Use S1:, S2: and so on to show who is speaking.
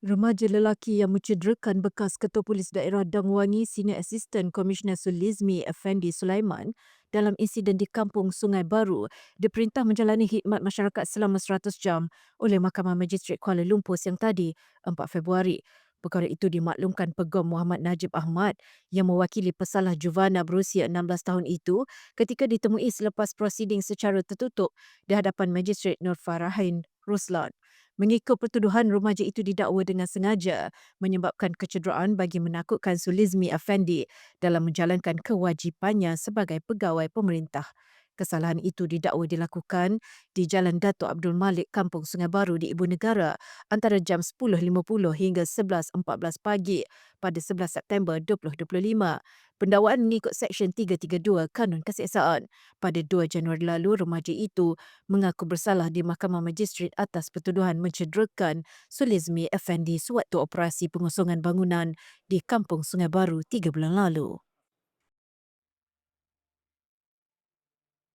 S1: Remaja lelaki yang mencederakan bekas Ketua Polis Daerah Dangwangi Senior Assistant Commissioner Sulizmi Effendi Sulaiman dalam insiden di Kampung Sungai Baru diperintah menjalani khidmat masyarakat selama 100 jam oleh Mahkamah Magistrate Kuala Lumpur siang tadi, 4 Februari. Perkara itu dimaklumkan Pegom Muhammad Najib Ahmad yang mewakili pesalah Juvana berusia 16 tahun itu ketika ditemui selepas prosiding secara tertutup di hadapan Magistrate Nur Farahin Ruslan. Mengikut pertuduhan, remaja itu didakwa dengan sengaja menyebabkan kecederaan bagi menakutkan Sulizmi Effendi dalam menjalankan kewajipannya sebagai pegawai pemerintah. Kesalahan itu didakwa dilakukan di Jalan Datuk Abdul Malik, Kampung Sungai Baru di Ibu Negara antara jam 10.50 hingga 11.14 pagi pada 11 September 2025. Pendakwaan mengikut Seksyen 332 Kanun Kesiasaan. Pada 2 Januari lalu, remaja itu mengaku bersalah di Mahkamah Magistrat atas pertuduhan mencederakan Sulizmi Effendi sewaktu operasi pengosongan bangunan di Kampung Sungai Baru 3 bulan lalu.